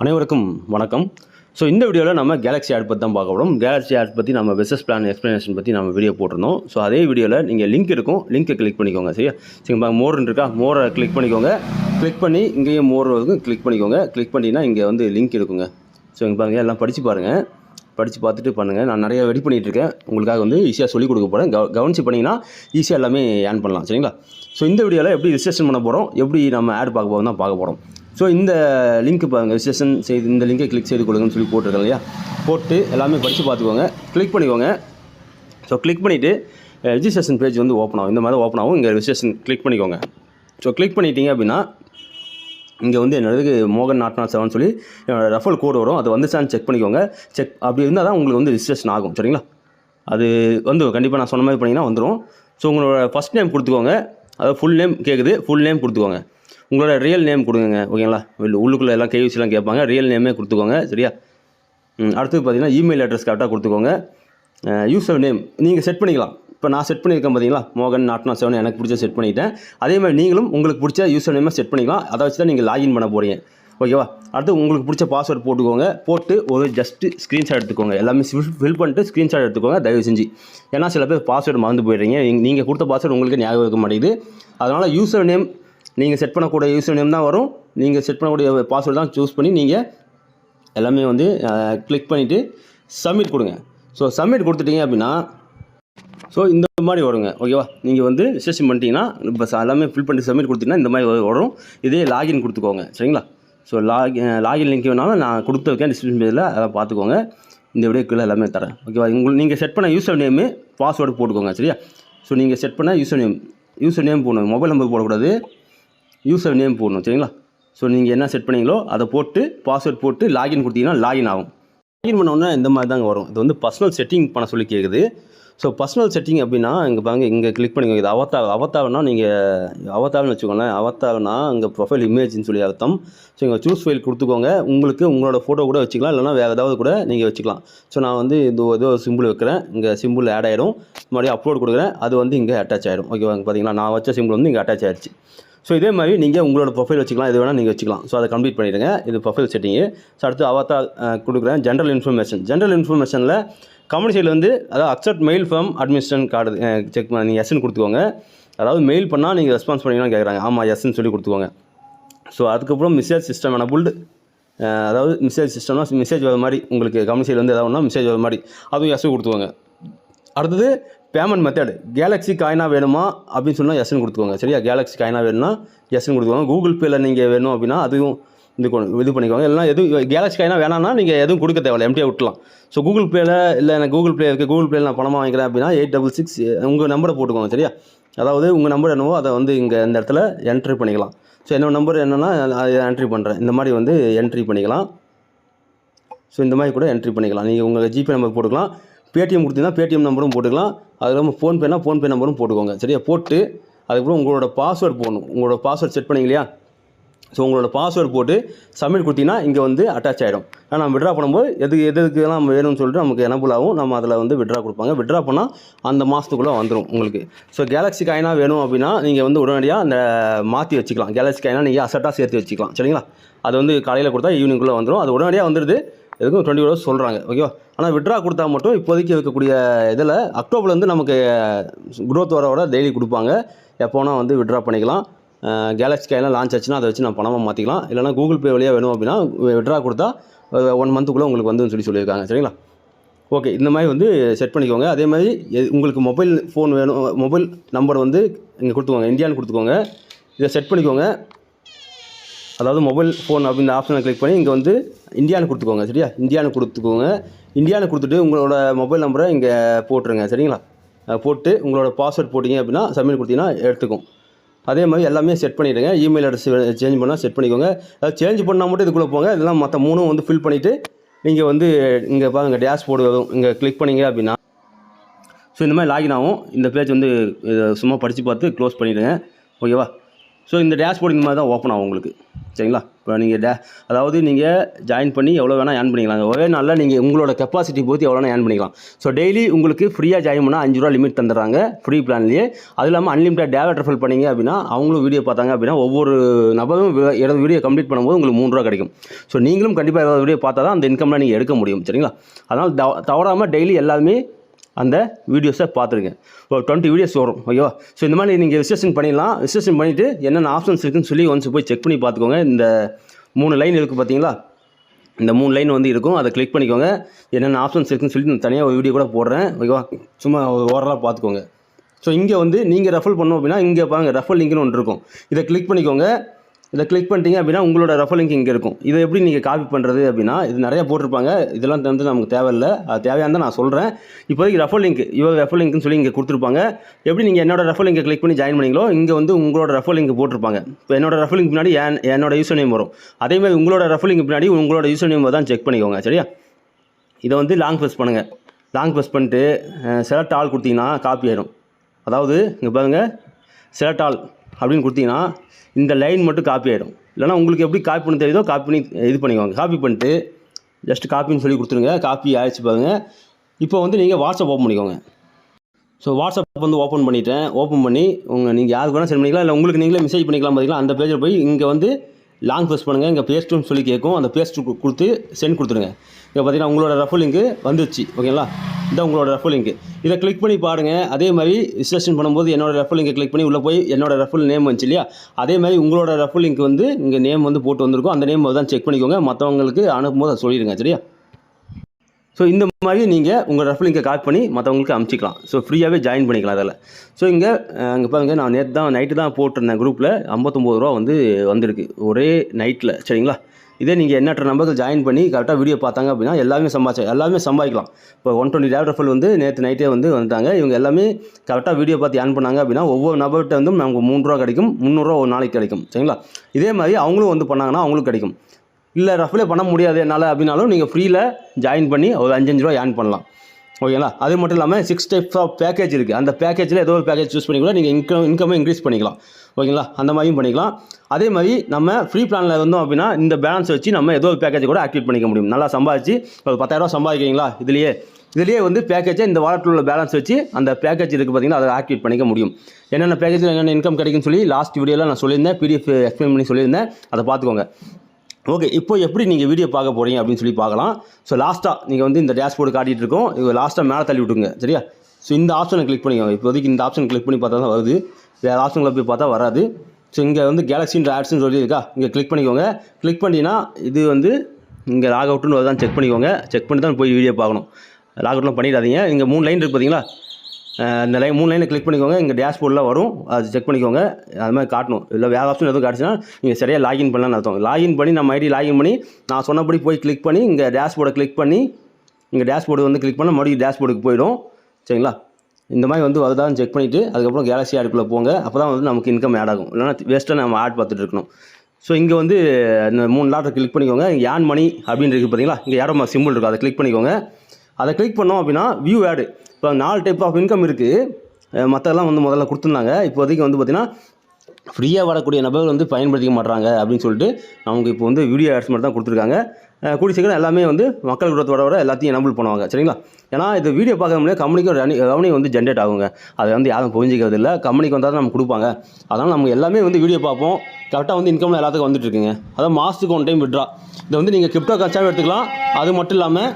அனைவருக்கும் வணக்கம். ஸோ இந்த வீடியோவில் நம்ம கேலக்ஸி ஆட் பற்றி தான் பார்க்க போகிறோம் கேலக்ஸி ஆட் பற்றி நம்ம பிஸ்னஸ் பிளான் எக்ஸ்ப்ளனேஷன் பற்றி நம்ம வீடியோ போட்டிருந்தோம். ஸோ அதே வீடியோவில் நீங்கள் லிங்க் இருக்கும். லிங்க்கை கிளிக் பண்ணிக்கோங்க சரியா? சரி பாருங்க மோர்னு இருக்கா? மோரை கிளிக் பண்ணிக்கோங்க. கிளிக் பண்ணி இங்கேயும் மோர் இருக்கும். கிளிக் பண்ணிக்கோங்க. கிளிக் பண்ணிங்கன்னா இங்கே வந்து லிங்க் இருக்குங்க. ஸோ இங்கே பாருங்கள் எல்லாம் படித்து பாருங்கள் படித்து பார்த்துட்டு பண்ணுங்கள் நான் நிறைய ரெடி பண்ணிகிட்டு இருக்கேன். உங்களுக்காக வந்து ஈஸியாக சொல்லிக் கொடுக்க போகிறேன் கவ கவனிச்சு பண்ணிங்கன்னா ஈஸியாக எல்லாமே ஏர்ன் பண்ணலாம் சரிங்களா? ஸோ இந்த வீடியோவில் எப்படி ரிஜிஸ்ட்ரேஷன் பண்ண போகிறோம் எப்படி நம்ம ஆட் பார்க்க போகிறோம் தான் பார்க்க போகிறோம் ஸோ இந்த லிங்க் பாருங்கள் ரிஜிஸ்ட்ரேஷன் செய்து இந்த லிங்கை கிளிக் செய்து கொடுங்கன்னு சொல்லி போட்டிருக்கேன் இல்லையா? போட்டு எல்லாமே படித்து பார்த்துக்கோங்க. கிளிக் பண்ணிக்கோங்க. ஸோ கிளிக் பண்ணிவிட்டு ரிஜிஸ்ட்ரேஷன் பேஜ் வந்து ஓப்பன் ஆகும். இந்த மாதிரி ஓப்பன் ஆகும். இங்கே ரிஜிஸ்ட்ரேஷன் கிளிக் பண்ணிக்கோங்க. ஸோ கிளிக் பண்ணிட்டீங்க அப்படின்னா இங்கே வந்து என்னது மோகன் நாட் நாட் செவன் சொல்லி என்னோடய ரெஃபல் கோடு வரும். அது வந்துச்சான்னு செக் பண்ணிக்கோங்க. செக் அப்படி இருந்தால் தான் உங்களுக்கு வந்து ரிஜிஸ்ட்ரேஷன் ஆகும். சரிங்களா? அது வந்து கண்டிப்பாக நான் சொன்ன மாதிரி பண்ணிங்கன்னா வந்துடும் ஸோ உங்களோட ஃபஸ்ட் நேம் கொடுத்துக்கோங்க. அதாவது ஃபுல் நேம் கேட்குது ஃபுல் நேம் கொடுத்துக்கோங்க. உங்களோட ரியல் நேம் கொடுங்க ஓகேங்களா உள்ள- உள்ளுக்குள்ளே எல்லாம் கேவிசிலாம் கேட்பாங்க. ரியல் நேமே கொடுத்துக்கோங்க சரியா? அடுத்தது பார்த்தீங்கன்னா இமெயில் அட்ரஸ் கரெக்டாக கொடுத்துக்கோங்க. யூசர் நேம் நீங்கள் செட் பண்ணிக்கலாம். இப்போ நான் செட் பண்ணியிருக்கேன் பார்த்தீங்களா? மோகன் நாட்னா செவன் எனக்கு பிடிச்ச செட் பண்ணிட்டேன் அதே மாதிரி நீங்களும் உங்களுக்கு பிடிச்ச யூசர் நேமை செட் பண்ணிக்கலாம். அதை வச்சு தான் நீங்கள் லாகின் பண்ண போகிறீங்க ஓகேவா அடுத்து உங்களுக்கு பிடிச்ச பாஸ்வேர்ட் போட்டுக்கோங்க. போட்டு ஒரு ஜஸ்ட்டு ஸ்க்ரீன்ஷாட் எடுத்துக்கோங்க. எல்லாமே ஃபில் பண்ணிட்டு ஸ்க்ரீன்ஷாட் எடுத்துக்கோங்க தயவு செஞ்சு. ஏன்னா சில பேர் பாஸ்வேர்டு மறந்து போயிடுறீங்க. நீங்கள் கொடுத்த பாஸ்வேர்டு உங்களுக்கு ஞாபகம் இருக்க மாட்டேங்குது. அதனால் யூசர் நேம் நீங்கள் செட் பண்ணக்கூடிய யூசர் நேம் தான் வரும். நீங்கள் செட் பண்ணக்கூடிய பாஸ்வேர்டு தான் சூஸ் பண்ணி நீங்கள் எல்லாமே வந்து கிளிக் பண்ணிவிட்டு சப்மிட் கொடுங்க. ஸோ சப்மிட் கொடுத்துட்டீங்க அப்படின்னா ஸோ இந்த மாதிரி வருங்க. ஓகேவா நீங்கள் வந்து ரிஜிஸ்ட்ரேஷன் பண்ணிட்டீங்கன்னா இப்போ எல்லாமே ஃபில் பண்ணி சப்மிட் கொடுத்தீங்கன்னா இந்த மாதிரி வரும். இதே லாகின் கொடுத்துக்கோங்க. சரிங்களா? ஸோ லாகின் லாகின் லிங்க் வேணாலும் நான் கொடுத்துருக்கேன் டிஸ்கிரிப்ஷன் பேஜில் அதை பார்த்துக்கோங்க. இந்த வீடியோ எல்லாமே தரேன். ஓகேவா உங்களுக்கு நீங்கள் செட் பண்ண யூசர் நேமு பாஸ்வேர்டு போட்டுக்கோங்க. சரியா? ஸோ நீங்கள் செட் பண்ண யூசர் நேம் யூசர் நேம் போடணும். மொபைல் நம்பர் போடக்கூடாது. யூசர் நேம் போடணும் சரிங்களா? ஸோ நீங்கள் என்ன செட் பண்ணீங்களோ அதை போட்டு பாஸ்வேர்ட் போட்டு லாகின் கொடுத்தீங்கன்னா லாகின் ஆகும். லாகின் பண்ணோன்னா இந்த மாதிரி தாங்க வரும். இது வந்து பர்சனல் செட்டிங் பண்ண சொல்லி கேட்குது ஸோ பர்சனல் செட்டிங் அப்படின்னா இங்கே பாருங்க இங்கே கிளிக் பண்ணிக்கோங்க. இது அவத்தா அவத்தாவனா நீங்கள் அவத்தாவன்னு வச்சுக்கோங்களேன். அவத்தாவனா இங்கே ப்ரொஃபைல் இமேஜ்னு சொல்லி அர்த்தம். ஸோ இங்கே சூஸ் ஃபைல் கொடுத்துக்கோங்க. உங்களுக்கு உங்களோட ஃபோட்டோ கூட வச்சுக்கலாம். இல்லைனா வேறு ஏதாவது கூட நீங்கள் வச்சுக்கலாம். ஸோ நான் வந்து இது ஏதோ சிம்பிள் வைக்கிறேன். இங்கே சிம்பிள் ஆட் ஆகிடும் மறுபடியும் அப்லோட் கொடுக்குறேன். அது வந்து இங்கே அட்டாச் ஆகிடும் ஓகேவா பார்த்தீங்களா நான் வச்ச சிம்பிள் வந்து இங்கே அட்டாச் ஆகிடுச்சு ஸோ இதே மாதிரி நீங்கள் உங்களோட ப்ரொஃபைல் வச்சுக்கலாம். இது வேணால் நீங்கள் வச்சுக்கலாம். ஸோ அதை கம்ப்ளீட் பண்ணிடுங்க. இது ப்ரொஃபைல் செட்டிங்கு ஸோ அடுத்து அவத்தா கொடுக்குறேன். ஜென்ரல் இன்ஃபர்மேஷன் ஜென்ரல் இன்ஃபர்மேஷனில் கம்பெனி சைடில் வந்து அதாவது accept mail form admission card check பண்ணி நீங்கள் எஸ்ன்னு கொடுத்துக்கோங்க. அதாவது மெயில் பண்ணால் நீங்கள் ரெஸ்பான்ஸ் பண்ணீங்கன்னா கேட்குறாங்க ஆமாம் எஸ்ன்னு சொல்லி கொடுத்துக்கோங்க. ஸோ அதுக்கப்புறம் மெசேஜ் சிஸ்டம் எனபுல்டு அதாவது மெசேஜ் சிஸ்டம்னா மெசேஜ் வர மாதிரி உங்களுக்கு கம்பெனி சைடில் வந்து எதாவது ஒன்றா மெசேஜ் வர மாதிரி அதுவும் எஸ்ஸு கொடுத்துக்கோங்க. அடுத்தது பேமெண்ட் மெத்தட் கேலக்ஸி காயினா வேணுமா அப்படின்னு சொன்னால் எஸ்ன்னு கொடுத்துக்கோங்க. சரியா? கேலக்ஸி காயினா வேணும்னா எஸ்ன்னு கொடுத்துக்கோங்க. கூகுள் பேயில் நீங்கள் வேணும் அப்படின்னா அதுவும் இது கொண்டு- இது பண்ணிக்கோங்க. இல்லைனா எதுவும் கேலக்ஸி காயினா வேணாம்னா நீங்கள் எதுவும் கொடுக்க தேவையில்ல. எம்டியாக விட்டலாம் ஸோ கூகுள் பேயில் இல்லை எனக்கு கூகுள் பே இருக்குது கூகுள் பேயில் நான் பணமாக வாங்கிக்கிறேன் அப்படின்னா எயிட் டபுள் சிக்ஸ் உங்கள் நம்பரை போட்டுக்கோங்க. சரியா? அதாவது உங்கள் நம்பர் என்னவோ அதை வந்து இங்கே இந்த இடத்துல என்ட்ரி பண்ணிக்கலாம். ஸோ என்னோட நம்பர் என்னென்னா அதை என்ட்ரி பண்ணுறேன் இந்த மாதிரி வந்து என்ட்ரி பண்ணிக்கலாம். ஸோ இந்த மாதிரி கூட என்ட்ரி பண்ணிக்கலாம். நீங்கள் உங்கள் ஜிபே நம்பர் போட்டுக்கலாம். பேடிஎம் கொடுத்தீங்கன்னா பேடிஎம் நம்பரும் போட்டுக்கலாம். அது இல்லாமல் ஃபோன்பேனா ஃபோன்பே நம்பரும் போட்டுக்கோங்க. சரியா? போட்டு அதுக்கப்புறம் உங்களோட பாஸ்வேர்ட் போடணும். உங்களோட பாஸ்வேர்ட் செட் பண்ணீங்க இல்லையா? ஸோ உங்களோட பாஸ்வேர்டு போட்டு சப்மிட் கொடுத்தீங்கன்னா இங்கே வந்து அட்டாச் ஆகிடும் ஆனால் நம்ம விட்ரா பண்ணும்போது எது எது எதுக்கெல்லாம் நம்ம வேணும்னு சொல்லிட்டு நமக்கு எனபிள் ஆகும். நம்ம அதில் வந்து விட்ரா கொடுப்பாங்க. விட்ரா பண்ணால் அந்த மாதத்துக்குள்ளே வந்துடும் உங்களுக்கு. ஸோ கேலக்ஸி காயினா வேணும் அப்படின்னா நீங்கள் வந்து உடனடியாக அந்த மாற்றி வச்சுக்கலாம். கேலக்ஸி காயினாக நீங்கள் அசட்டாக சேர்த்து வச்சுக்கலாம். சரிங்களா? அது வந்து காலையில் கொடுத்தா ஈவினிங்குள்ளே வந்துடும் அது உடனடியாக வந்துடுது எதுக்கும் டுவெண்ட்டி ஹவர்ஸ் சொல்கிறாங்க ஓகேவா ஆனால் விட்ரா கொடுத்தா மட்டும் இப்போதைக்கு இருக்கக்கூடிய இதில் அக்டோபர்லேருந்து நமக்கு குரோத் வர வர டெய்லி கொடுப்பாங்க. எப்போனா வந்து விட்ரா பண்ணிக்கலாம். கேலக்ஸி கையெல்லாம் லான்ச் ஆச்சுன்னா அதை வச்சு நான் பணமாக மாற்றிக்கலாம் இல்லைனா கூகுள் பே வழியாக வேணும் அப்படின்னா விட்ரா கொடுத்தா ஒன் மந்த்துக்குள்ளே உங்களுக்கு வந்துன்னு சொல்லி சொல்லியிருக்காங்க. சரிங்களா? ஓகே இந்த மாதிரி வந்து செட் பண்ணிக்கோங்க. அதே மாதிரி எ- உங்களுக்கு மொபைல் ஃபோன் வேணும் மொபைல் நம்பர் வந்து இங்கே கொடுத்துக்கோங்க. இந்தியான்னு கொடுத்துக்கோங்க. இதை செட் பண்ணிக்கோங்க. அதாவது மொபைல் ஃபோன் அப்படின்ற ஆப்ஷனை கிளிக் பண்ணி இங்கே வந்து இந்தியான்னு கொடுத்துக்கோங்க சரியா? இந்தியான்னு கொடுத்துக்கோங்க. இந்தியான்னு கொடுத்துட்டு உங்களோட மொபைல் நம்பரை இங்கே போட்டுருங்க சரிங்களா? போட்டு உங்களோட பாஸ்வேர்ட் போட்டிங்க அப்படின்னா சப்மிட் கொடுத்தீங்கன்னா எடுத்துக்கும். அதே மாதிரி எல்லாமே செட் பண்ணிவிடுங்க இமெயில் அட்ரஸ் சேஞ்ச் பண்ணால் செட் பண்ணிக்கோங்க. அது சேஞ்ச் பண்ணால் மட்டும் இதுக்குள்ளே போங்க. இதெல்லாம் மற்ற மூணும் வந்து ஃபில் பண்ணிவிட்டு நீங்கள் வந்து இங்கே பாருங்க டேஷ் போர்டு வரும். இங்கே கிளிக் பண்ணீங்க அப்படின்னா. ஸோ இந்த மாதிரி லாகின் ஆகும். இந்த பேஜ் வந்து சும்மா படித்து பார்த்து க்ளோஸ் பண்ணிவிடுங்க ஓகேவா ஸோ இந்த டேஷ்போர்ட் இந்த மாதிரி தான் ஓப்பன் ஆகும் உங்களுக்கு. சரிங்களா? இப்போ நீங்கள் டே அதாவது நீங்கள் ஜாயின் பண்ணி எவ்வளோ வேணால் ஏர்ன் பண்ணிக்கலாம். ஒரே நாளில் நீங்கள் உங்களோட கெப்பாசிட்டி பொறுத்து எவ்வளோ வேணால் ஏர்ன் பண்ணிக்கலாம். ஸோ டெய்லி உங்களுக்கு ஃப்ரீயாக ஜாயின் பண்ணால் அஞ்சு ரூபா லிமிட் தந்துடுறாங்க ஃப்ரீ பிளான்லேயே அது இல்லாமல் அன்லிமிட்டட் டேவா ரெஃபர் பண்ணிங்க அப்படின்னா அவங்களும் வீடியோ பார்த்தாங்க அப்படின்னா ஒவ்வொரு நபரும் வி- வீடியோ கம்ப்ளீட் பண்ணும்போது உங்களுக்கு மூணு ரூபா கிடைக்கும். ஸோ நீங்களும் கண்டிப்பாக ஏதாவது வீடியோ பார்த்தா தான் அந்த இன்கம்லாம் நீங்கள் எடுக்க முடியும். சரிங்களா? அதனால் தவ தவறாமல் டெய்லி எல்லாமே அந்த வீடியோஸை பார்த்துருங்க ஒரு டுவெண்ட்டி வீடியோஸ் வரும் ஓகேவா ஸோ இந்த மாதிரி நீங்கள் ரிஜிஸ்ட்ரேஷன் பண்ணிடலாம். ரிஜிஸ்ட்ரேஷன் பண்ணிவிட்டு என்னென்ன ஆப்ஷன்ஸ் இருக்குன்னு சொல்லி ஒன்ஸ் போய் செக் பண்ணி பார்த்துக்கோங்க. இந்த மூணு லைன் இருக்குது பார்த்தீங்களா? இந்த மூணு லைன் வந்து இருக்கும். அதை கிளிக் பண்ணிக்கோங்க. என்னென்ன ஆப்ஷன்ஸ் இருக்குன்னு சொல்லி நான் தனியாக ஒரு வீடியோ கூட போடுறேன் ஓகேவா சும்மா ஓரலாக பார்த்துக்கோங்க. ஸோ இங்கே வந்து நீங்கள் ரெஃபர் பண்ணோம் அப்படின்னா இங்கே பாருங்கள் ரெஃபர் லிங்க்னு ஒன்று இருக்கும். இதை கிளிக் பண்ணிக்கோங்க. இதில் கிளிக் பண்ணிட்டீங்க அப்படின்னா உங்களோட ரெஃபர் லிங்க் இங்கே இருக்கும். இதை எப்படி நீங்கள் காப்பி பண்ணுறது அப்படின்னா இது நிறையா போட்டிருப்பாங்க. இதெல்லாம் வந்து நமக்கு தேவையில்லை. அது தேவையான தான் நான் சொல்கிறேன் இப்போதைக்கு ரெஃபர் லிங்க் இவர் ரெஃபர் லிங்க்னு சொல்லி இங்கே கொடுத்துருப்பாங்க. எப்படி நீங்கள் என்னோட ரெஃபர் லிங்கை கிளிக் பண்ணி ஜாயின் பண்ணீங்களோ இங்கே வந்து உங்களோட ரெஃபர் லிங்க் போட்டிருப்பாங்க. இப்போ என்னோட ரெஃபர் லிங்க் பின்னாடி என் என்னோட யூசர் நேம் வரும். அதே மாதிரி உங்களோட ரெஃபர் லிங்க் பின்னாடி உங்களோட யூசர் நேம் தான் செக் பண்ணிக்கோங்க. சரியா? இதை வந்து லாங் ப்ரெஸ் பண்ணுங்கள் லாங் ப்ரெஸ் பண்ணிட்டு செலக்ட் ஆள் கொடுத்தீங்கன்னா காப்பி ஆயிடும் அதாவது இங்கே பாருங்கள் செலக்ட் ஆல் அப்படின்னு கொடுத்தீங்கன்னா இந்த லைன் மட்டும் காப்பி ஆகிடும் இல்லைனா உங்களுக்கு எப்படி காப்பி பண்ண தெரியுதோ காப்பி பண்ணி இது பண்ணிக்கோங்க. காப்பி பண்ணிட்டு ஜஸ்ட் காப்பின்னு சொல்லி கொடுத்துருங்க. காப்பி ஆயிடுச்சு பாருங்கள் இப்போ வந்து நீங்கள் வாட்ஸ்அப் ஓப்பன் பண்ணிக்கோங்க. ஸோ வாட்ஸ்அப் வந்து ஓப்பன் பண்ணிட்டேன். ஓப்பன் பண்ணி உங்கள் நீங்கள் யாருக்கு வேணால் சென்ட் பண்ணிக்கலாம். இல்லை உங்களுக்கு நீங்களே மெசேஜ் பண்ணிக்கலாம் பார்த்தீங்களா அந்த பேஜில் போய் இங்கே வந்து லாங் ப்ரெஸ் பண்ணுங்கள் இங்கே பேஸ்ட்டுன்னு சொல்லி கேட்கும். அந்த பேஸ்ட்டு கொடுத்து சென்ட் கொடுத்துருங்க. இங்கே பார்த்தீங்கன்னா உங்களோட ரஃபு லிங்க்கு வந்துருச்சு ஓகேங்களா? இந்த உங்களோட ரெஃபர் லிங்க் இதை கிளிக் பண்ணி பாருங்கள் அதே மாதிரி ரிஜிஸ்ட்ரேஷன் பண்ணும்போது என்னோட ரெஃபர் லிங்கை கிளிக் பண்ணி உள்ளே போய் என்னோட ரெஃபர் நேம் வந்துச்சு இல்லையா? அதே மாதிரி உங்களோட ரெஃபர் லிங்க் வந்து இங்கே நேம் வந்து போட்டு வந்திருக்கும். அந்த நேம் தான் செக் பண்ணிக்கோங்க. மற்றவங்களுக்கு அனுப்பும்போது அதை சொல்லிடுங்க சரியா? ஸோ இந்த மாதிரி நீங்கள் உங்கள் ரெஃபர் லிங்கை கால் பண்ணி மற்றவங்களுக்கு அமுச்சிக்கலாம். ஸோ ஃப்ரீயாகவே ஜாயின் பண்ணிக்கலாம் அதில். ஸோ இங்கே அங்கே பாருங்க. நான் நேற்று தான் நைட்டு தான் போட்டிருந்தேன் குரூப்பில் ஐம்பத்தொம்போது ரூபா வந்து வந்திருக்கு. ஒரே நைட்டில் சரிங்களா? இதே நீங்கள் எண்ணற்ற நம்பர்கள் ஜாயின் பண்ணி கரெக்டாக வீடியோ பார்த்தாங்க அப்படின்னா எல்லாமே சம்பாதிச்சா எல்லாமே சம்பாதிக்கலாம். இப்போ ஒன் டுவெண்ட்டி டேவ் வந்து நேற்று நைட்டே வந்து வந்துட்டாங்க. இவங்க எல்லாமே கரெக்டாக வீடியோ பார்த்து ஏன் பண்ணாங்க அப்படின்னா ஒவ்வொரு நபர்கிட்ட வந்து நமக்கு மூன்றுரூவா ரூபா கிடைக்கும் முந்நூறுரூவா ஒரு நாளைக்கு கிடைக்கும். சரிங்களா? இதே மாதிரி அவங்களும் வந்து பண்ணாங்கன்னா அவங்களுக்கு கிடைக்கும். இல்லை ரஃப்லே பண்ண முடியாது என்னால் அப்படின்னாலும் நீங்கள் ஃப்ரீயில் ஜாயின் பண்ணி ஒரு அஞ்சஞ்சு ரூபா ஏர்ன் பண்ணலாம். ஓகேங்களா அது மட்டும் இல்லாமல் சிக்ஸ் டைப்ஸ் ஆஃப் பேக்கேஜ் இருக்குது அந்த பேக்கேஜில் ஏதோ ஒரு பேக்கேஜ் சூஸ் பண்ணி கூட நீங்கள் இன்கம் இன்கமை இன்க்ரீஸ் பண்ணிக்கலாம் ஓகேங்களா அந்த மாதிரியும் பண்ணிக்கலாம். அதே மாதிரி நம்ம ஃப்ரீ பிளானில் இருந்தோம் அப்படின்னா இந்த பேலன்ஸ் வச்சு நம்ம ஏதோ ஒரு பேக்கேஜ் கூட ஆக்டிவேட் பண்ணிக்க முடியும். நல்லா சம்பாதிச்சு ஒரு பத்தாயிரரூவா சம்பாதிக்கிறீங்களா? இதுலேயே. இதுலேயே வந்து பேக்கேஜை இந்த வாலெட்டில் உள்ள பேலன்ஸ் வச்சு அந்த பேக்கேஜ் இருக்குது பார்த்தீங்கன்னா அதை ஆக்டிவேட் பண்ணிக்க முடியும். என்னென்ன பேக்கேஜில் என்னென்ன இன்கம் கிடைக்கும்னு சொல்லி லாஸ்ட் வீடியோவில் நான் சொல்லியிருந்தேன். பிடிஎஃப் எக்ஸ்பிளைன் பண்ணி சொல்லியிருந்தேன். அதை பார்த்துக்கோங்க. ஓகே இப்போ எப்படி நீங்கள் வீடியோ பார்க்க போகிறீங்க அப்படின்னு சொல்லி பார்க்கலாம். ஸோ லாஸ்ட்டாக நீங்கள் வந்து இந்த டேஷ்போர்டு காட்டிகிட்டு இருக்கோம். இது லாஸ்ட்டாக மேலே தள்ளி விட்டுங்க சரியா? ஸோ இந்த ஆப்ஷனை கிளிக் பண்ணிக்கோங்க. இப்போதைக்கு இந்த ஆப்ஷன் கிளிக் பண்ணி பார்த்தா தான் வருது. வேறு ஆப்ஷனில் போய் பார்த்தா வராது. ஸோ இங்கே வந்து கேலக்ஸின்ற ஆட்ஸ்னு சொல்லி இருக்கா இங்கே கிளிக் பண்ணிக்கோங்க. கிளிக் பண்ணிங்கன்னா இது வந்து இங்கே லாக் அவுட்னு வருதான் செக் பண்ணிக்கோங்க. செக் பண்ணி தான் போய் வீடியோ பார்க்கணும். லாக் அவுட்லாம் பண்ணிடாதீங்க. இங்கே மூணு லைன் இருக்குது பார்த்தீங்களா? இந்த லைன் மூணு லைனை கிளிக் பண்ணிக்கோங்க. இங்கே டேஷ்போர்டில் வரும். அது செக் பண்ணிக்கோங்க. அது மாதிரி காட்டணும். இல்லை வேறு ஆப்ஷன் எதுவும் காட்டுச்சுன்னா நீங்கள் சரியாக லாகின் பண்ணலாம்னு அர்த்தம். லாகின் பண்ணி நம்ம ஐடி லாகின் பண்ணி நான் சொன்னபடி போய் கிளிக் பண்ணி இங்கே டேஷ்போர்டை கிளிக் பண்ணி இங்கே டேஷ்போர்டு வந்து கிளிக் பண்ணால் மறுபடியும் டேஷ்போர்டுக்கு போயிடும். சரிங்களா? இந்த மாதிரி வந்து வருதான்னு செக் பண்ணிவிட்டு அதுக்கப்புறம் கேலக்ஸி ஆடுக்குள்ளே போங்க. அப்போ தான் வந்து நமக்கு இன்கம் ஆட் ஆகும். இல்லைனா வேஸ்ட்டாக நம்ம ஆட் பார்த்துட்டு இருக்கணும். ஸோ இங்கே வந்து இந்த மூணு லாட்டை கிளிக் பண்ணிக்கோங்க. இங்கே ஏன் மணி அப்படின்னு இருக்குது பார்த்தீங்களா இங்கே யாரோ சிம்பிள் இருக்கும் அதை கிளிக் பண்ணிக்கோங்க. அதை கிளிக் பண்ணோம் அப்படின்னா வியூ ஆடு இப்போ நாலு டைப் ஆஃப் இன்கம் இருக்குது மற்றெல்லாம் வந்து முதல்ல கொடுத்துருந்தாங்க. இப்போதைக்கு வந்து பார்த்திங்கன்னா ஃப்ரீயாக வரக்கூடிய நபர்கள் வந்து பயன்படுத்திக்க மாட்றாங்க அப்படின்னு சொல்லிட்டு நமக்கு இப்போ வந்து வீடியோ ஆட்ஸ் மட்டும் தான் கொடுத்துருக்காங்க. அஹ் கூடிய சீக்கிரம் எல்லாமே வந்து மக்கள் growth வர வர எல்லாத்தையும் எனபிள் பண்ணுவாங்க. சரிங்களா? ஏன்னா இது வீடியோ பார்க்க முடியாது கம்பெனிக்கு ஒரு ரெவன்யூ வந்து ஜென்ரேட் ஆகுங்க. அதை வந்து யாரும் புரிஞ்சிக்கிறது இல்லை. கம்பெனிக்கு வந்தால் தான் நமக்கு கொடுப்பாங்க. அதனால் நம்ம எல்லாமே வந்து வீடியோ பார்ப்போம். கரெக்டாக வந்து இன்கம்லாம் எல்லாத்துக்கும் வந்துட்டு இருக்குங்க. அதான் மாதத்துக்கு ஒன் டைம் விட்ரா இதை வந்து நீங்கள் கிரிப்டோ கச்சாவே எடுத்துக்கலாம். அது மட்டும் இல்லாமல்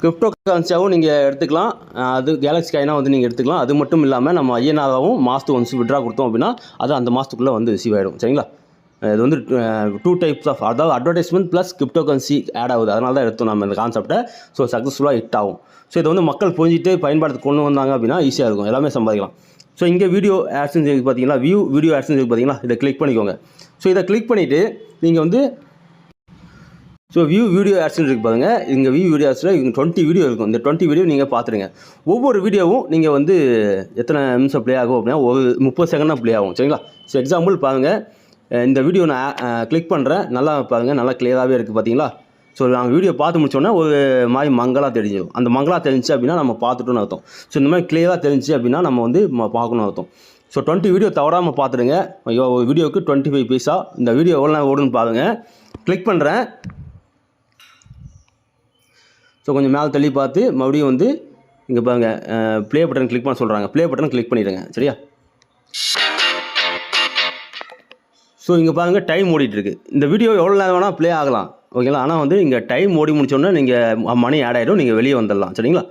கிரிப்டோ கரன்சியாகவும் நீங்கள் எடுத்துக்கலாம் அது கேலக்ஸி காயினாக வந்து நீங்கள் எடுத்துக்கலாம். அது மட்டும் இல்லாமல் நம்ம ஐஎன்ஆராவும் மாதத்துக்கு ஒன்ஸ் விட்ரா கொடுத்தோம் அப்படின்னா அது அந்த மாதத்துக்குள்ளே வந்து ரிசீவ் ஆகிடும் சரிங்களா? இது வந்து டூ டைப்ஸ் ஆஃப் அதாவது advertisement plus crypto currency ad ஆகுது. அதனால தான் எடுத்தோம் நம்ம இந்த கான்செப்ட்டை ஸோ சக்ஸஸ்ஃபுல்லாக ஹிட் ஆகும். ஸோ இதை வந்து மக்கள் புரிஞ்சுட்டு பயன்பாட்டுக்கு கொண்டு வந்தாங்க அப்படின்னா ஈஸியாக இருக்கும். எல்லாமே சம்பாதிக்கலாம். ஸோ இங்கே வீடியோ ஆட்ஸன்ஸ் இருக்குது பார்த்தீங்கன்னா வியூ வீடியோ ஆட்ஸன்ஸ் இருக்குது பார்த்தீங்களா? இதை கிளிக் பண்ணிக்கோங்க. ஸோ இதை கிளிக் பண்ணிவிட்டு நீங்கள் வந்து ஸோ வியூ வீடியோ ஆட்ஸ்னு இருக்கு பாருங்க. இங்கே வியூ வீடியோ ஆட்ஸில் இங்கே டுவெண்ட்டி வீடியோ இருக்கும். இந்த டுவெண்ட்டி வீடியோ நீங்கள் பார்த்துருங்க ஒவ்வொரு வீடியோவும் நீங்கள் வந்து எத்தனை நிமிஷம் ப்ளே ஆகும் அப்படின்னா ஒரு முப்பது செகண்ட் தான் ப்ளே ஆகும். சரிங்களா? ஸோ எக்ஸாம்பிள் பாருங்கள் இந்த வீடியோ நான் கிளிக் பண்ணுறேன் நல்லா பாருங்கள் நல்லா கிளியராகவே இருக்குது பார்த்தீங்களா ஸோ நாங்கள் வீடியோ பார்த்து முடிச்சோன்னே ஒரு மாதிரி மங்கலாக தெரிஞ்சிடும் அந்த மங்களாக தெரிஞ்சு அப்படின்னா நம்ம பார்த்துட்டோன்னு அர்த்தம். ஸோ இந்த மாதிரி கிளியராக தெரிஞ்சு அப்படின்னா நம்ம வந்து பார்க்கணும்னு பார்க்கணும் அர்த்தம். ஸோ டுவெண்ட்டி வீடியோ தவறாமல் பார்த்துடுங்க ஐயோ ஒரு வீடியோவுக்கு டுவெண்ட்டி ஃபைவ் பைசா இந்த வீடியோ எவ்வளோ ஓடுன்னு பாருங்கள் கிளிக் பண்ணுறேன் ஸோ கொஞ்சம் மேலே தள்ளி பார்த்து மறுபடியும் வந்து இங்கே பாருங்கள் ப்ளே பட்டன் கிளிக் பண்ண சொல்கிறாங்க ப்ளே பட்டன் கிளிக் பண்ணிடுங்க. சரியா? ஸோ இங்கே பாருங்கள் டைம் ஓடிட்டுருக்கு. இந்த வீடியோ எவ்வளோ நேரம் வேணால் ப்ளே ஆகலாம். ஓகேங்களா ஆனால் வந்து இங்கே டைம் ஓடி முடிச்சோன்னே நீங்கள் மணி ஆட் ஆகிடும் நீங்கள் வெளியே வந்துடலாம். சரிங்களா?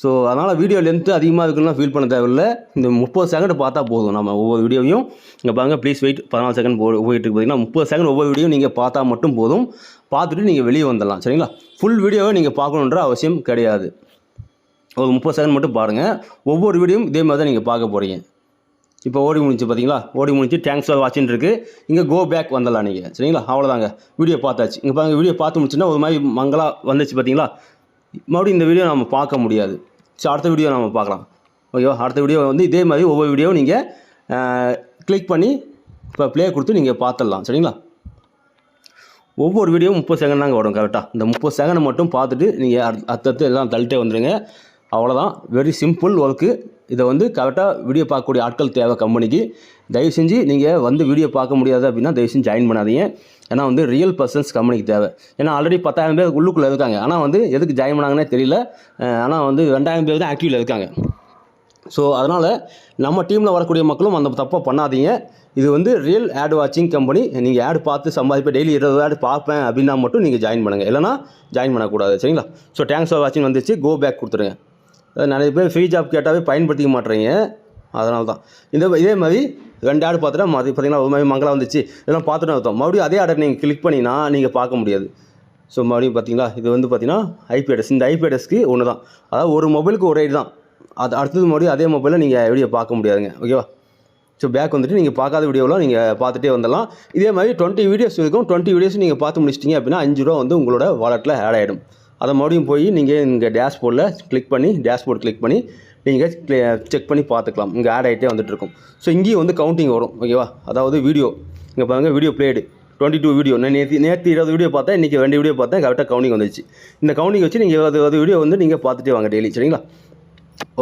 ஸோ அதனால் வீடியோ லென்த்து அதிகமாக இருக்குன்னா ஃபீல் பண்ண தேவையில்ல. இந்த முப்பது செகண்ட் பார்த்தா போதும். நம்ம ஒவ்வொரு வீடியோவையும் இங்கே பாருங்க ப்ளீஸ் வெயிட் பதினாலு செகண்ட் போயிட்டு இருக்கு பார்த்தீங்கன்னா முப்பது செகண்ட் ஒவ்வொரு வீடியோ நீங்கள் பார்த்தா மட்டும் போதும். பார்த்துட்டு நீங்கள் வெளியே வந்துடலாம். சரிங்களா? ஃபுல் வீடியோவை நீங்கள் பார்க்கணுன்ற அவசியம் கிடையாது. ஒரு முப்பது செகண்ட் மட்டும் பாருங்கள் ஒவ்வொரு வீடியோவும் இதே மாதிரி தான் நீங்கள் பார்க்க போகிறீங்க இப்போ ஓடி முடிஞ்சு பார்த்தீங்களா ஓடி முடிஞ்சு டேங்க்ஸ் ஃபார் வாட்சின்னு இருக்குது இங்கே கோ பேக் வந்துடலாம் நீங்கள் சரிங்களா? அவ்வளோதாங்க வீடியோ பார்த்தாச்சு. இங்கே பாருங்கள் வீடியோ பார்த்து முடிச்சுன்னா ஒரு மாதிரி மங்களாக வந்துச்சு பார்த்தீங்களா மறுபடியும் இந்த வீடியோ நம்ம பார்க்க முடியாது. ஸோ அடுத்த வீடியோ நம்ம பார்க்கலாம். ஓகேவா? அடுத்த வீடியோ வந்து இதே மாதிரி ஒவ்வொரு வீடியோவும் நீங்கள் கிளிக் பண்ணி இப்போ ப்ளே கொடுத்து நீங்கள் பார்த்துடலாம். சரிங்களா? ஒவ்வொரு வீடியோ முப்பது செகண்ட் தாங்க வரும் கரெக்டாக இந்த முப்பது செகண்ட் மட்டும் பார்த்துட்டு நீங்கள் அடுத்தடுத்து எல்லாம் தள்ளிட்டே வந்துடுங்க. அவ்வளோதான் வெரி சிம்பிள் ஒர்க்கு இதை வந்து கரெக்டாக வீடியோ பார்க்கக்கூடிய ஆட்கள் தேவை கம்பெனிக்கு தயவு செஞ்சு நீங்கள் வந்து வீடியோ பார்க்க முடியாது அப்படின்னா தயவு செஞ்சு ஜாயின் பண்ணாதீங்க. ஏன்னா வந்து ரியல் பர்சன்ஸ் கம்பெனிக்கு தேவை. ஏன்னா ஆல்ரெடி பத்தாயிரம் பேர் உள்ளுக்குள்ளே இருக்காங்க. ஆனால் வந்து எதுக்கு ஜாயின் பண்ணாங்கன்னே தெரியல. ஆனால் வந்து ரெண்டாயிரம் பேர் தான் ஆக்டிவில் இருக்காங்க. ஸோ அதனால் நம்ம டீமில் வரக்கூடிய மக்களும் அந்த தப்பை பண்ணாதீங்க. இது வந்து ரியல் ஆட் வாட்சிங் கம்பெனி நீங்கள் ஆட் பார்த்து சம்பாதிப்பேன் டெய்லி இருபது ஆட் பார்ப்பேன் அப்படின்னா மட்டும் நீங்கள் ஜாயின் பண்ணுங்கள் இல்லைனா ஜாயின் பண்ணக்கூடாது. சரிங்களா? ஸோ தேங்க்ஸ் ஃபார் வாட்சிங் வந்துச்சு. கோ பேக் கொடுத்துருங்க. நிறைய பேர் ஃப்ரீ ஜாப் கேட்டாவே பயன்படுத்திக்க மாட்டேறீங்க. அதனால தான் இந்த இதே மாதிரி ரெண்டு ஆடு பார்த்துட்டா மாதிரி பார்த்தீங்கன்னா ஒரு மாதிரி மங்களாக வந்துச்சு. இதெல்லாம் பார்த்துட்டு அர்த்தம். மறுபடியும் அதே ஆர்டர் நீங்கள் கிளிக் பண்ணினா நீங்கள் பார்க்க முடியாது. ஸோ மறுபடியும் பார்த்தீங்களா? இது வந்து பார்த்தீங்கன்னா ஐபி அட்ரஸ் இந்த ஐபி அட்ரஸ்க்கு ஒன்று தான் அதாவது ஒரு மொபைலுக்கு ஒரு ஐடி தான். அது அடுத்தது மறுபடியும் அதே மொபைலில் நீங்கள் வீடியோ பார்க்க முடியாதுங்க. ஓகேவா ஸோ பேக் வந்துட்டு நீங்கள் பார்க்காத வீடியோலாம் நீங்கள் பார்த்துட்டே வந்துடலாம். இதே மாதிரி டுவெண்ட்டி வீடியோஸ் இருக்கும் டுவெண்ட்டி வீடியோஸ் நீங்கள் பார்த்து முடிச்சிட்டிங்க அப்படின்னா அஞ்சு ரூபா வந்து உங்களோட வாலெட்டில் ஆட் ஆகிடும் அதை மறுபடியும் போய் நீங்கள் இங்கே டேஷ்போர்டில் கிளிக் பண்ணி டேஷ்போர்ட் கிளிக் பண்ணி நீங்கள் செக் பண்ணி பார்த்துக்கலாம். இங்கே ஆட் ஆகிட்டே வந்துட்டுருக்கும் ஸோ இங்கேயும் வந்து கவுண்டிங் வரும். ஓகேவா அதாவது வீடியோ இங்கே பாருங்கள் video played twenty two video நான் நேற்று நேற்று இருபது வீடியோ பார்த்தேன் இன்றைக்கி ரெண்டு வீடியோ பார்த்தேன் கரெக்டாக கவுண்டிங் வந்துச்சு இந்த கவுண்டிங் வச்சு நீங்கள் அது இருபது வீடியோ வந்து நீங்கள் பார்த்துட்டே வாங்க டெய்லி சரிங்களா?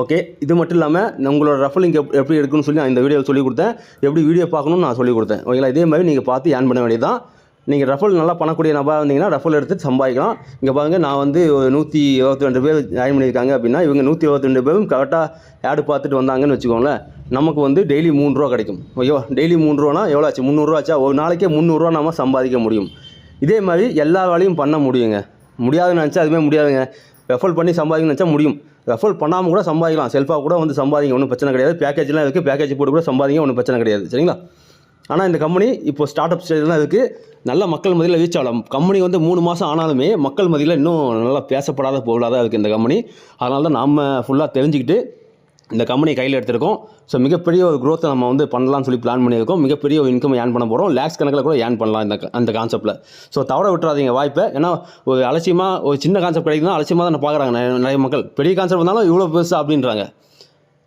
ஓகே இது மட்டும் இல்லாமல் உங்களோட ரஃபலிங் எப் எப்படி எடுக்கணும்னு சொல்லி நான் இந்த வீடியோவில் சொல்லிக் கொடுத்தேன் எப்படி வீடியோ பார்க்கணும்னு நான் சொல்லிக் கொடுத்தேன் ஓகேங்களா இதே மாதிரி நீங்கள் பார்த்து ஏன் பண்ண வேண்டியதான் நீங்கள் ரஃபல் நல்லா பண்ணக்கூடிய நபராக இருந்தீங்கன்னா ரஃபல் எடுத்து சம்பாதிக்கலாம். இங்கே பாருங்கள் நான் வந்து ஒரு நூற்றி இருபத்தி ரெண்டு பேர் ஜாயின் பண்ணியிருக்காங்க அப்படின்னா இவங்க நூற்றி இருபத்தி ரெண்டு பேரும் கரெக்டாக ஆடு பார்த்துட்டு வந்தாங்கன்னு வச்சுக்கோங்களேன் நமக்கு வந்து டெய்லி மூணு ரூபா கிடைக்கும். ஓகேவா டெய்லி மூணு ரூபானா எவ்வளோ ஆச்சு? முந்நூறுரூவா ஆச்சா? ஒரு நாளைக்கே முந்நூறுரூவா நம்ம சம்பாதிக்க முடியும். இதே மாதிரி எல்லா வேலையும் பண்ண முடியுங்க. முடியாதுன்னு நினச்சா அதுவுமே முடியாதுங்க. ரெஃபல் பண்ணி சம்பாதிக்கணும்னு நினச்சா முடியும். ரெஃபர் பண்ணாமல் கூட சம்பாதிக்கலாம். செல்ஃபாக கூட வந்து சம்பாதிங்க ஒன்றும் பிரச்சனை கிடையாது. பேக்கேஜ்லாம் இருக்குது பேக்கேஜ் போட்டு கூட சம்பாதிங்க ஒன்றும் பிரச்சனை கிடையாது. சரிங்களா? ஆனால் இந்த கம்பெனி இப்போ ஸ்டார்ட் அப் ஸ்டேஜ்லாம் இருக்குது நல்ல மக்கள் மதியில் ரீச் ஆகலாம் கம்பெனி வந்து மூணு மாதம் ஆனாலுமே மக்கள் மதியில் இன்னும் நல்லா பேசப்படாத பொருளாக தான் இருக்குது இந்த கம்பெனி அதனால தான் நாம் ஃபுல்லாக தெரிஞ்சுக்கிட்டு இந்த கம்பெனி கையில் எடுத்திருக்கோம். ஸோ மிகப்பெரிய ஒரு க்ரோத்தை நம்ம வந்து பண்ணலாம்னு சொல்லி பிளான் பண்ணியிருக்கோம். மிகப்பெரிய ஒரு இன்கம் ஏன் பண்ண போகிறோம் லேக்ஸ் கணக்கில் கூட ஏன் பண்ணலாம் இந்த அந்த கான்செப்ட்டில் ஸோ தவற விட்டுறாதீங்க வாய்ப்பை. ஏன்னா ஒரு அலட்சியமாக ஒரு சின்ன கான்செப்ட் கிடைக்குதுன்னா அலட்சியமாக தான் பார்க்குறாங்க நிறைய மக்கள். பெரிய கான்செப்ட் இருந்தாலும் இவ்வளோ பெருசு அப்படின்றாங்க.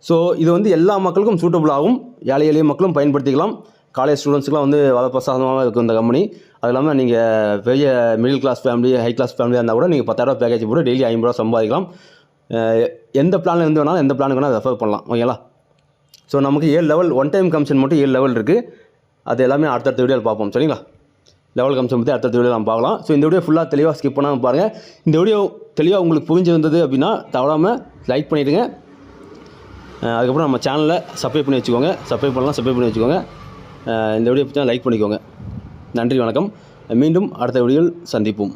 ஸோ இது வந்து எல்லா மக்களுக்கும் சூட்டபுள் ஆகும். ஏழை எளிய மக்களும் பயன்படுத்திக்கலாம். காலேஜ் ஸ்டூடெண்ட்ஸ்க்குலாம் வந்து வரப்பிரசாதமாக இருக்கும் இந்த கம்பெனி அது இல்லாமல் நீங்கள் பெரிய middle class family high class ஃபேமிலியாக இருந்தால் கூட நீங்கள் பத்தாயிரரூபா பேக்கேஜ் போட்டு டெய்லி ஐம்பது ரூபா சம்பாதிக்கலாம். எந்த பிளானில் இருந்து வேணாலும் எந்த பிளானுக்கு வேணால் ரெஃபர் பண்ணலாம். ஓகேங்களா ஸோ நமக்கு ஏழு லெவல் ஒன் டைம் கமிஷன் மட்டும் ஏழு லெவல் இருக்குது அது எல்லாமே அடுத்தடுத்த வீடியோவில் பார்ப்போம். சரிங்களா? லெவல் கமிஷன் பற்றி அடுத்த வீடியோ நம்ம பார்க்கலாம். ஸோ இந்த வீடியோ ஃபுல்லாக தெளிவாக ஸ்கிப் பண்ணாமல் பாருங்கள் இந்த வீடியோ தெளிவாக உங்களுக்கு புரிஞ்சிருந்தது அப்படின்னா தவறாமல் லைக் பண்ணிவிடுங்க அதுக்கப்புறம் நம்ம சேனலில் சப்ஸ்கிரைப் பண்ணி வச்சுக்கோங்க. சப்ஸ்கிரைப் பண்ணலாம் சப்ஸ்கிரைப் பண்ணி வச்சுக்கோங்க. இந்த வீடியோ பற்றி லைக் பண்ணிக்கோங்க. நன்றி வணக்கம். மீண்டும் அடுத்த வீடியோவில் சந்திப்போம்.